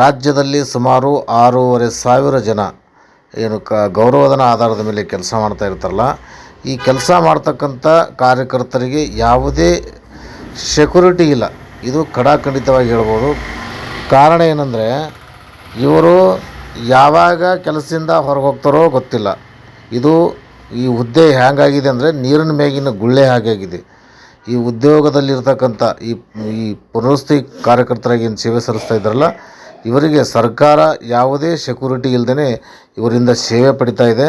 ರಾಜ್ಯದಲ್ಲಿ ಸುಮಾರು ಆರೂವರೆ ಸಾವಿರ ಜನ ಏನು ಕ ಗೌರವಧನ ಆಧಾರದ ಮೇಲೆ ಕೆಲಸ ಮಾಡ್ತಾ ಇರ್ತಾರಲ್ಲ, ಈ ಕೆಲಸ ಮಾಡ್ತಕ್ಕಂಥ ಕಾರ್ಯಕರ್ತರಿಗೆ ಯಾವುದೇ ಸೆಕ್ಯುರಿಟಿ ಇಲ್ಲ. ಇದು ಖಡಾಖಂಡಿತವಾಗಿ ಹೇಳ್ಬೋದು. ಕಾರಣ ಏನಂದರೆ, ಇವರು ಯಾವಾಗ ಕೆಲಸದಿಂದ ಹೊರಗೆ ಹೋಗ್ತಾರೋ ಗೊತ್ತಿಲ್ಲ. ಇದು ಈ ಹುದ್ದೆ ಹ್ಯಾಂಗಾಗಿದೆ ಅಂದರೆ ನೀರಿನ ಮೇಗಿನ ಗುಳ್ಳೆ ಹಾಗಾಗಿದೆ ಈ ಉದ್ಯೋಗದಲ್ಲಿರ್ತಕ್ಕಂಥ ಈ ಈ ಪುನರ್ವಸತಿ ಕಾರ್ಯಕರ್ತರಾಗಿ ಏನು ಸೇವೆ ಸಲ್ಲಿಸ್ತಾ ಇದ್ದಾರಲ್ಲ ಇವರಿಗೆ ಸರ್ಕಾರ ಯಾವುದೇ ಸೆಕ್ಯೂರಿಟಿ ಇಲ್ಲದೇ ಇವರಿಂದ ಸೇವೆ ಪಡಿತಾ ಇದೆ.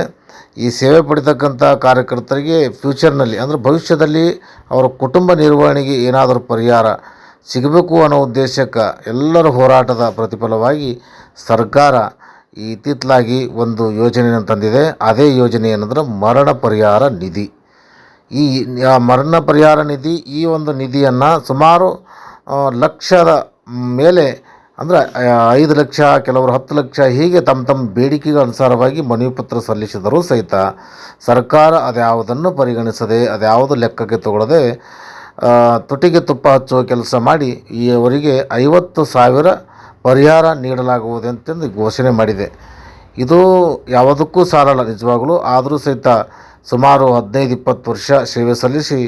ಈ ಸೇವೆ ಪಡಿತಕ್ಕಂಥ ಕಾರ್ಯಕರ್ತರಿಗೆ ಫ್ಯೂಚರ್ನಲ್ಲಿ ಅಂದರೆ ಭವಿಷ್ಯದಲ್ಲಿ ಅವರ ಕುಟುಂಬ ನಿರ್ವಹಣೆಗೆ ಏನಾದರೂ ಪರಿಹಾರ ಸಿಗಬೇಕು ಅನ್ನೋ ಉದ್ದೇಶಕ್ಕೆ ಎಲ್ಲರ ಹೋರಾಟದ ಪ್ರತಿಫಲವಾಗಿ ಸರ್ಕಾರ ಇತ್ತಿತ್ತಲಾಗಿ ಒಂದು ಯೋಜನೆಯನ್ನು ತಂದಿದೆ. ಅದೇ ಯೋಜನೆ ಏನಂದ್ರೆ ಮರಣ ಪರಿಹಾರ ನಿಧಿ. ಈ ಮರಣ ಪರಿಹಾರ ನಿಧಿ ಈ ಒಂದು ನಿಧಿಯನ್ನು ಸುಮಾರು ಲಕ್ಷದ ಮೇಲೆ ಅಂದರೆ ಐದು ಲಕ್ಷ, ಕೆಲವರು ಹತ್ತು ಲಕ್ಷ ಹೀಗೆ ತಮ್ಮ ತಮ್ಮ ಬೇಡಿಕೆಗೆ ಅನುಸಾರವಾಗಿ ಮನವಿ ಪತ್ರ ಸಲ್ಲಿಸಿದರೂ ಸಹಿತ ಸರ್ಕಾರ ಅದ್ಯಾವುದನ್ನು ಪರಿಗಣಿಸದೆ, ಅದ್ಯಾವುದು ಲೆಕ್ಕಕ್ಕೆ ತಗೊಳ್ಳದೆ ತುಟಿಗೆ ತುಪ್ಪ ಹಚ್ಚುವ ಕೆಲಸ ಮಾಡಿ ಈವರಿಗೆ ಐವತ್ತು ಸಾವಿರ ಪರಿಹಾರ ನೀಡಲಾಗುವುದು ಅಂತಂದು ಘೋಷಣೆ ಮಾಡಿದೆ. ಇದು ಯಾವುದಕ್ಕೂ ಸಾಲಲ್ಲ, ನಿಜವಾಗಲೂ. ಆದರೂ ಸಹಿತ ಸುಮಾರು ಹದಿನೈದು, ಇಪ್ಪತ್ತು ವರ್ಷ ಸೇವೆ ಸಲ್ಲಿಸಿ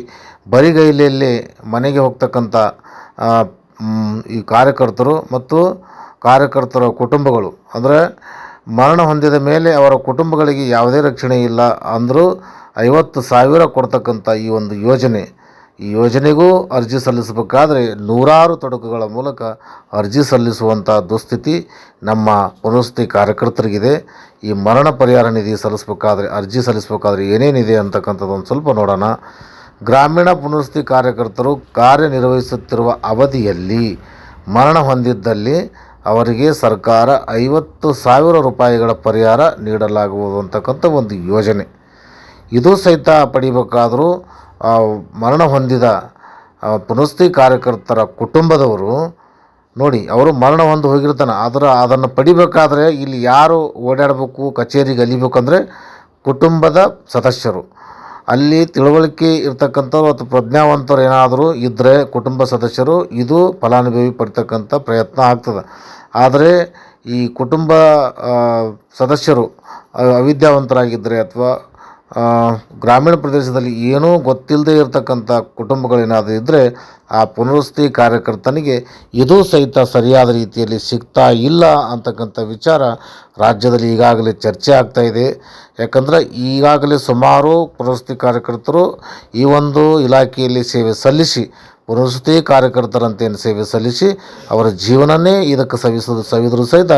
ಬರಿಗೈಲಿಯಲ್ಲಿ ಮನೆಗೆ ಹೋಗ್ತಕ್ಕಂಥ ಈ ಕಾರ್ಯಕರ್ತರು ಮತ್ತು ಕಾರ್ಯಕರ್ತರ ಕುಟುಂಬಗಳು. ಅಂದರೆ ಮರಣ ಹೊಂದಿದ ಮೇಲೆ ಅವರ ಕುಟುಂಬಗಳಿಗೆ ಯಾವುದೇ ರಕ್ಷಣೆ ಇಲ್ಲ ಅಂದರೂ ಐವತ್ತು ಸಾವಿರ ಕೊಡ್ತಕ್ಕಂಥ ಈ ಒಂದು ಯೋಜನೆ. ಈ ಯೋಜನೆಗೂ ಅರ್ಜಿ ಸಲ್ಲಿಸಬೇಕಾದ್ರೆ ನೂರಾರು ತೊಡಕುಗಳ ಮೂಲಕ ಅರ್ಜಿ ಸಲ್ಲಿಸುವಂಥ ದುಸ್ಥಿತಿ ನಮ್ಮ ಪುನರ್ವಸತಿ ಕಾರ್ಯಕರ್ತರಿಗಿದೆ. ಈ ಮರಣ ಪರಿಹಾರ ನಿಧಿ ಸಲ್ಲಿಸಬೇಕಾದ್ರೆ, ಅರ್ಜಿ ಸಲ್ಲಿಸಬೇಕಾದ್ರೆ ಏನೇನಿದೆ ಅಂತಕ್ಕಂಥದ್ದು ಒಂದು ಸ್ವಲ್ಪ ನೋಡೋಣ. ಗ್ರಾಮೀಣ ಪುನರ್ವಸತಿ ಕಾರ್ಯಕರ್ತರು ಕಾರ್ಯನಿರ್ವಹಿಸುತ್ತಿರುವ ಅವಧಿಯಲ್ಲಿ ಮರಣ ಹೊಂದಿದ್ದಲ್ಲಿ ಅವರಿಗೆ ಸರ್ಕಾರ ಐವತ್ತು ಸಾವಿರ ರೂಪಾಯಿಗಳ ಪರಿಹಾರ ನೀಡಲಾಗುವುದು ಅಂತಕ್ಕಂಥ ಒಂದು ಯೋಜನೆ. ಇದು ಸಹಿತ ಪಡಿಬೇಕಾದರೂ ಮರಣ ಹೊಂದಿದ ಪುನಸ್ತಿ ಕಾರ್ಯಕರ್ತರ ಕುಟುಂಬದವರು ನೋಡಿ, ಅವರು ಮರಣ ಹೊಂದು ಹೋಗಿರ್ತಾನೆ. ಆದರೆ ಅದನ್ನು ಪಡಿಬೇಕಾದ್ರೆ ಇಲ್ಲಿ ಯಾರು ಓಡಾಡಬೇಕು, ಕಚೇರಿಗೆ ಅಲಿಬೇಕಂದ್ರೆ ಕುಟುಂಬದ ಸದಸ್ಯರು. ಅಲ್ಲಿ ತಿಳುವಳಿಕೆ ಇರ್ತಕ್ಕಂಥವ್ರು ಅಥವಾ ಪ್ರಜ್ಞಾವಂತರು ಏನಾದರೂ ಇದ್ದರೆ ಕುಟುಂಬ ಸದಸ್ಯರು ಇದು ಫಲಾನುಭವಿ ಪಡ್ತಕ್ಕಂಥ ಪ್ರಯತ್ನ ಆಗ್ತದೆ. ಆದರೆ ಈ ಕುಟುಂಬ ಸದಸ್ಯರು ಅವಿದ್ಯಾವಂತರಾಗಿದ್ದರೆ ಅಥವಾ ಗ್ರಾಮೀಣ ಪ್ರದೇಶದಲ್ಲಿ ಏನೂ ಗೊತ್ತಿಲ್ಲದೆ ಇರತಕ್ಕಂಥ ಕುಟುಂಬಗಳೇನಾದರೂ ಇದ್ದರೆ ಆ ಪುನರ್ವಸತಿ ಕಾರ್ಯಕರ್ತನಿಗೆ ಇದು ಸಹಿತ ಸರಿಯಾದ ರೀತಿಯಲ್ಲಿ ಸಿಗ್ತಾ ಇಲ್ಲ ಅಂತಕ್ಕಂಥ ವಿಚಾರ ರಾಜ್ಯದಲ್ಲಿ ಈಗಾಗಲೇ ಚರ್ಚೆ ಆಗ್ತಾ ಇದೆ. ಯಾಕಂದರೆ ಈಗಾಗಲೇ ಸುಮಾರು ಪುನರ್ವಸತಿ ಕಾರ್ಯಕರ್ತರು ಈ ಒಂದು ಇಲಾಖೆಯಲ್ಲಿ ಸೇವೆ ಸಲ್ಲಿಸಿ, ಪುನರ್ವಸತಿ ಕಾರ್ಯಕರ್ತರಂತೇನು ಸೇವೆ ಸಲ್ಲಿಸಿ ಅವರ ಜೀವನನೇ ಇದಕ್ಕೆ ಸವಿಸೋದು ಸವಿದರೂ ಸಹಿತ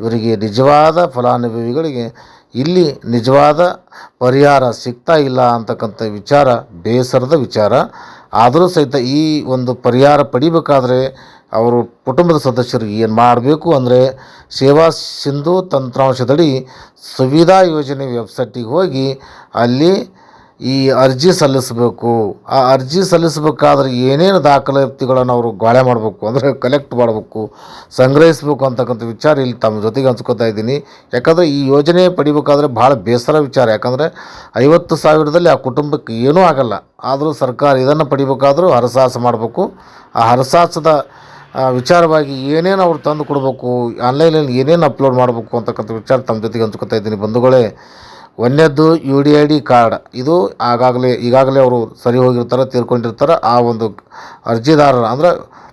ಇವರಿಗೆ ನಿಜವಾದ ಫಲಾನುಭವಿಗಳಿಗೆ ಇಲ್ಲಿ ನಿಜವಾದ ಪರಿಹಾರ ಸಿಗ್ತಾ ಇಲ್ಲ ಅಂತಕ್ಕಂಥ ವಿಚಾರ, ಬೇಸರದ ವಿಚಾರ. ಆದರೂ ಸಹಿತ ಈ ಒಂದು ಪರಿಹಾರ ಪಡಿಬೇಕಾದ್ರೆ ಅವರು ಕುಟುಂಬದ ಸದಸ್ಯರು ಏನು ಮಾಡಬೇಕು ಅಂದರೆ ಸೇವಾ ಸಿಂಧು ತಂತ್ರಾಂಶದಡಿ ಸುವಿಧಾ ಯೋಜನೆ ವೆಬ್ಸೈಟಿಗೆ ಹೋಗಿ ಅಲ್ಲಿ ಈ ಅರ್ಜಿ ಸಲ್ಲಿಸಬೇಕು, ಆ ಅರ್ಜಿ ಸಲ್ಲಿಸಬೇಕಾದ್ರೆ ಏನೇನು ದಾಖಲಾತಿಗಳನ್ನು ಅವರು ಗಾಳೆ ಮಾಡಬೇಕು, ಅಂದರೆ ಕಲೆಕ್ಟ್ ಮಾಡಬೇಕು, ಸಂಗ್ರಹಿಸಬೇಕು ಅಂತಕ್ಕಂಥ ವಿಚಾರ ಇಲ್ಲಿ ತಮ್ಮ ಜೊತೆಗೆ ಹಂಚ್ಕೋತಾ ಇದ್ದೀನಿ. ಯಾಕಂದರೆ ಈ ಯೋಜನೆ ಪಡಿಬೇಕಾದ್ರೆ ಭಾಳ ಬೇಸರ ವಿಚಾರ. ಯಾಕಂದರೆ ಐವತ್ತು ಸಾವಿರದಲ್ಲಿ ಆ ಕುಟುಂಬಕ್ಕೆ ಏನೂ ಆಗಲ್ಲ. ಆದರೂ ಸರ್ಕಾರ ಇದನ್ನು ಪಡಿಬೇಕಾದರೂ ಹರಸಾಹಸ ಮಾಡಬೇಕು. ಆ ಹರಸಾಹಸದ ವಿಚಾರವಾಗಿ ಏನೇನು ಅವ್ರು ತಂದು ಕೊಡಬೇಕು ಆನ್ಲೈನಲ್ಲಿ ಏನೇನು ಅಪ್ಲೋಡ್ ಮಾಡಬೇಕು ಅಂತಕ್ಕಂಥ ವಿಚಾರ ತಮ್ಮ ಜೊತೆಗೆ ಹಂಚ್ಕೊತಾ ಇದ್ದೀನಿ. ಬಂಧುಗಳೇ ಒಂದನೇದ್ದು U D I D card. ಇದು ಆಗಾಗಲೇ, ಈಗಾಗಲೇ ಅವರು ಸರಿ ಹೋಗಿರ್ತಾರೆ ತೀರ್ಕೊಂಡಿರ್ತಾರೆ ಆ ಒಂದು ಅರ್ಜಿದಾರರ, ಅಂದರೆ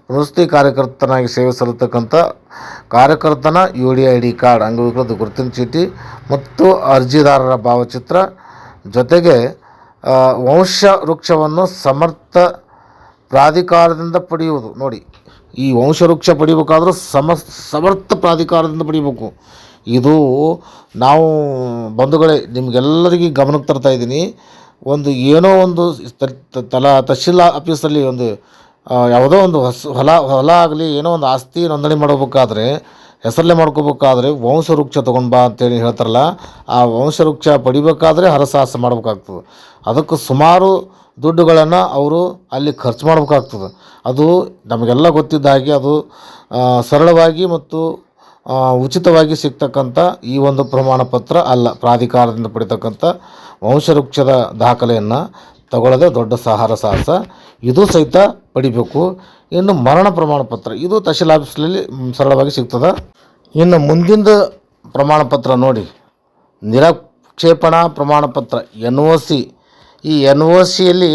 ಪುನಸ್ತಿ ಕಾರ್ಯಕರ್ತನಾಗಿ ಸೇವೆ ಸಲ್ಲತಕ್ಕಂಥ ಕಾರ್ಯಕರ್ತನ U D I D card ಅಂಗವಿಕಲದ ಗುರುತಿನ ಚೀಟಿ ಮತ್ತು ಅರ್ಜಿದಾರರ ಭಾವಚಿತ್ರ. ಜೊತೆಗೆ ವಂಶ ವೃಕ್ಷವನ್ನು ಸಮರ್ಥ ಪ್ರಾಧಿಕಾರದಿಂದ ಪಡೆಯುವುದು. ನೋಡಿ, ಈ ವಂಶವೃಕ್ಷ ಪಡಿಬೇಕಾದ್ರೂ ಸಮ ಸಮರ್ಥ ಪ್ರಾಧಿಕಾರದಿಂದ ಪಡಿಬೇಕು. ಇದು ನಾವು ಬಂಧುಗಳೇ, ನಿಮಗೆಲ್ಲರಿಗೂ ಗಮನಕ್ಕೆ ತರ್ತಾ ಇದ್ದೀನಿ. ಒಂದು ಏನೋ ಒಂದು ತಲ, ತಹಶೀಲ್ ಆಫೀಸಲ್ಲಿ ಒಂದು ಯಾವುದೋ ಒಂದು ಹೊಸ, ಹೊಲ ಹೊಲ ಆಗಲಿ, ಏನೋ ಒಂದು ಆಸ್ತಿ ನೋಂದಣಿ ಮಾಡ್ಬೇಕಾದ್ರೆ ಹೆಸರಲ್ಲೇ ಮಾಡ್ಕೋಬೇಕಾದ್ರೆ ವಂಶವೃಕ್ಷ ತೊಗೊಂಡು ಬಾ ಅಂತೇಳಿ ಹೇಳ್ತಾರಲ್ಲ, ಆ ವಂಶವೃಕ್ಷ ಪಡಿಬೇಕಾದ್ರೆ ಹರಸಾಹಸ ಮಾಡ್ಬೇಕಾಗ್ತದೆ. ಅದಕ್ಕೆ ಸುಮಾರು ದುಡ್ಡುಗಳನ್ನು ಅವರು ಅಲ್ಲಿ ಖರ್ಚು ಮಾಡ್ಬೇಕಾಗ್ತದೆ. ಅದು ನಮಗೆಲ್ಲ ಗೊತ್ತಿದ್ದ ಹಾಗೆ ಅದು ಸರಳವಾಗಿ ಮತ್ತು ಉಚಿತವಾಗಿ ಸಿಗ್ತಕ್ಕಂಥ ಈ ಒಂದು ಪ್ರಮಾಣ ಪತ್ರ ಅಲ್ಲ, ಪ್ರಾಧಿಕಾರದಿಂದ ಪಡಿತಕ್ಕಂಥ ವಂಶವೃಕ್ಷದ ದಾಖಲೆಯನ್ನು ತಗೊಳ್ಳೋದೇ ದೊಡ್ಡ ಸಹಾರ ಸಾಹಸ ಇದು ಸಹಿತ ಪಡಿಬೇಕು. ಇನ್ನು ಮರಣ ಪ್ರಮಾಣ ಪತ್ರ, ಇದು ತಹಶೀಲ್ ಆಫೀಸ್ನಲ್ಲಿ ಸರಳವಾಗಿ ಸಿಗ್ತದೆ. ಇನ್ನು ಮುಂದಿನ ಪ್ರಮಾಣ ಪತ್ರ ನೋಡಿ, ನಿರಕ್ಷೇಪಣಾ ಪ್ರಮಾಣ ಪತ್ರ ಎನ್ ಒ ಸಿ ಈ ಎನ್ ಒ ಸಿಯಲ್ಲಿ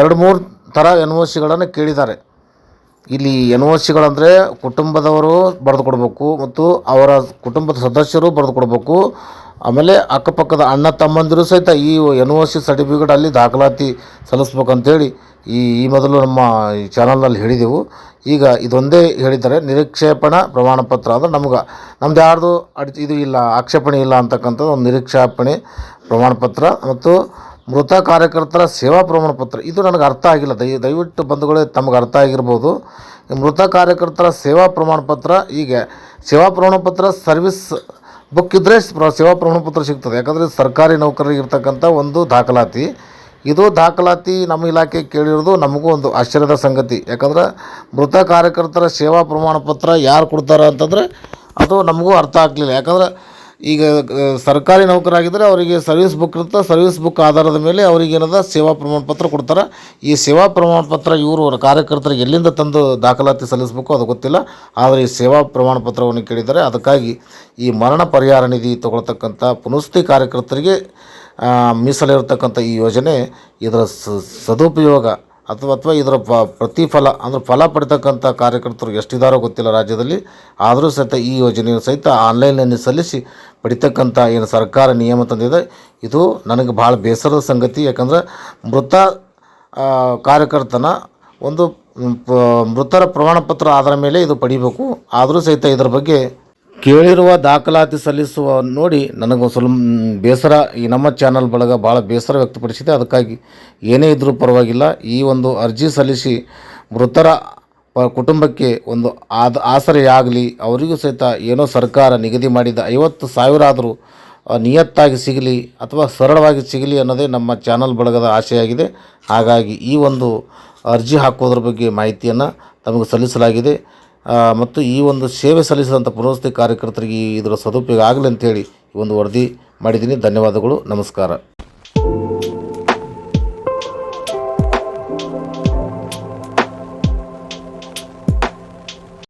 ಎರಡು ಮೂರು ಥರ ಎನ್ ಒ ಸಿಗಳನ್ನು ಕೇಳಿದ್ದಾರೆ. ಇಲ್ಲಿ ಎನ್ ಒ ಸಿಗಳಂದರೆ ಕುಟುಂಬದವರು ಬರೆದು ಕೊಡಬೇಕು ಮತ್ತು ಅವರ ಕುಟುಂಬದ ಸದಸ್ಯರು ಬರೆದು ಕೊಡಬೇಕು. ಆಮೇಲೆ ಅಕ್ಕಪಕ್ಕದ ಅಣ್ಣ ತಮ್ಮಂದಿರು ಸಹಿತ ಈ ಎನ್ ಒ ಸಿ ಸರ್ಟಿಫಿಕೇಟ್ ಅಲ್ಲಿ ದಾಖಲಾತಿ ಸಲ್ಲಿಸ್ಬೇಕಂತೇಳಿ ಈ ಈ ಮೊದಲು ನಮ್ಮ ಈ ಚಾನಲ್ನಲ್ಲಿ ಹೇಳಿದೆವು. ಈಗ ಇದೊಂದೇ ಹೇಳಿದ್ದಾರೆ. ನಿರೀಕ್ಷೇಪಣ ಪ್ರಮಾಣ ಪತ್ರ ಅಂದರೆ ನಮ್ಗೆ, ನಮ್ದು ಯಾರ್ದು ಅಡ್, ಇದು ಇಲ್ಲ, ಆಕ್ಷೇಪಣೆ ಇಲ್ಲ ಅಂತಕ್ಕಂಥದ್ದು ಒಂದು ನಿರೀಕ್ಷಾಪಣೆ ಪ್ರಮಾಣ ಪತ್ರ ಮತ್ತು ಮೃತ ಕಾರ್ಯಕರ್ತರ ಸೇವಾ ಪ್ರಮಾಣ ಪತ್ರ. ಇದು ನನಗೆ ಅರ್ಥ ಆಗಿಲ್ಲ. ದಯ, ದಯವಿಟ್ಟು ಬಂಧುಗಳೇ ತಮಗೆ ಅರ್ಥ ಆಗಿರ್ಬೋದು. ಮೃತ ಕಾರ್ಯಕರ್ತರ ಸೇವಾ ಪ್ರಮಾಣ ಪತ್ರ ಈಗ ಸೇವಾ ಪ್ರಮಾಣ ಪತ್ರ ಸರ್ವಿಸ್ ಬುಕ್ ಇದ್ದರೆ ಸೇವಾ ಪ್ರಮಾಣ ಪತ್ರ ಸಿಗ್ತದೆ. ಯಾಕಂದರೆ ಸರ್ಕಾರಿ ನೌಕರರಿಗೆ ಇರ್ತಕ್ಕಂಥ ಒಂದು ದಾಖಲಾತಿ. ಇದು ದಾಖಲಾತಿ ನಮ್ಮ ಇಲಾಖೆ ಕೇಳಿರೋದು ನಮಗೂ ಒಂದು ಆಶ್ಚರ್ಯದ ಸಂಗತಿ. ಯಾಕಂದ್ರೆ ಮೃತ ಕಾರ್ಯಕರ್ತರ ಸೇವಾ ಪ್ರಮಾಣ ಪತ್ರ ಯಾರು ಕೊಡ್ತಾರೆ ಅಂತಂದರೆ ಅದು ನಮಗೂ ಅರ್ಥ ಆಗಲಿಲ್ಲ. ಯಾಕಂದ್ರೆ ಈಗ ಸರ್ಕಾರಿ ನೌಕರಾಗಿದ್ದರೆ ಅವರಿಗೆ ಸರ್ವಿಸ್ ಬುಕ್ ಇರುತ್ತೆ, ಸರ್ವಿಸ್ ಬುಕ್ ಆಧಾರದ ಮೇಲೆ ಅವರಿಗೆ ಏನದ, ಸೇವಾ ಪ್ರಮಾಣ ಪತ್ರ ಕೊಡ್ತಾರೆ. ಈ ಸೇವಾ ಪ್ರಮಾಣ ಪತ್ರ ಇವರು ಅವರ ಕಾರ್ಯಕರ್ತರಿಗೆ ಎಲ್ಲಿಂದ ತಂದು ದಾಖಲಾತಿ ಸಲ್ಲಿಸಬೇಕು ಅದು ಗೊತ್ತಿಲ್ಲ. ಆದರೆ ಈ ಸೇವಾ ಪ್ರಮಾಣ ಪತ್ರವನ್ನು ಕೇಳಿದ್ದಾರೆ. ಅದಕ್ಕಾಗಿ ಈ ಮರಣ ಪರಿಹಾರ ನಿಧಿ ತಗೊಳ್ತಕ್ಕಂಥ ಪುನಸ್ತಿ ಕಾರ್ಯಕರ್ತರಿಗೆ ಮೀಸಲಿರತಕ್ಕಂಥ ಈ ಯೋಜನೆ ಇದರ ಸದುಪಯೋಗ. ಅಥವಾ ಅಥವಾ ಇದರ ಪ, ಪ್ರತಿಫಲ, ಅಂದರೆ ಫಲ ಪಡಿತಕ್ಕಂಥ ಕಾರ್ಯಕರ್ತರು ಎಷ್ಟಿದಾರೋ ಗೊತ್ತಿಲ್ಲ ರಾಜ್ಯದಲ್ಲಿ. ಆದರೂ ಸಹಿತ ಈ ಯೋಜನೆಯನ್ನು ಸಹಿತ ಆನ್ಲೈನ್ನಲ್ಲಿ ಸಲ್ಲಿಸಿ ಪಡಿತಕ್ಕಂಥ ಏನು ಸರ್ಕಾರ ನಿಯಮ ತಂದಿದೆ, ಇದು ನನಗೆ ಭಾಳ ಬೇಸರದ ಸಂಗತಿ. ಯಾಕಂದರೆ ಮೃತ ಕಾರ್ಯಕರ್ತನ ಒಂದು ಮೃತರ ಪ್ರಮಾಣ ಪತ್ರ ಆಧಾರ ಮೇಲೆ ಇದು ಪಡಿಬೇಕು. ಆದರೂ ಸಹಿತ ಇದರ ಬಗ್ಗೆ ಕೇಳಿರುವ ದಾಖಲಾತಿ ಸಲ್ಲಿಸುವ ನೋಡಿ ನನಗೆ ಸ್ವಲ್ಪ ಬೇಸರ ಈ ನಮ್ಮ ಚಾನಲ್ ಬಳಗ ಭಾಳ ಬೇಸರ ವ್ಯಕ್ತಪಡಿಸಿದೆ. ಅದಕ್ಕಾಗಿ ಏನೇ ಇದ್ದರೂ ಪರವಾಗಿಲ್ಲ. ಈ ಒಂದು ಅರ್ಜಿ ಸಲ್ಲಿಸಿ ಮೃತರ ಕುಟುಂಬಕ್ಕೆ ಒಂದು ಆದ ಆಸರೆಯಾಗಲಿ, ಅವರಿಗೂ ಸಹಿತ ಏನೋ ಸರ್ಕಾರ ನಿಗದಿ ಮಾಡಿದ ಐವತ್ತು ಸಾವಿರ ಆದರೂ ನಿಯತ್ತಾಗಿ ಸಿಗಲಿ ಅಥವಾ ಸರಳವಾಗಿ ಸಿಗಲಿ ಅನ್ನೋದೇ ನಮ್ಮ ಚಾನಲ್ ಬಳಗದ ಆಶೆಯಾಗಿದೆ ಹಾಗಾಗಿ ಈ ಒಂದು ಅರ್ಜಿ ಹಾಕೋದ್ರ ಬಗ್ಗೆ ಮಾಹಿತಿಯನ್ನು ತಮಗೆ ಸಲ್ಲಿಸಲಾಗಿದೆ. ಮತ್ತು ಈ ಒಂದು ಸೇವೆ ಸಲ್ಲಿಸಿದಂಥ ಪುನರ್ವಸತಿ ಕಾರ್ಯಕರ್ತರಿಗೆ ಇದರ ಸದುಪಯೋಗ ಆಗಲಿ ಅಂತೇಳಿ ಈ ಒಂದು ವರದಿ ಮಾಡಿದ್ದೀನಿ. ಧನ್ಯವಾದಗಳು. ನಮಸ್ಕಾರ.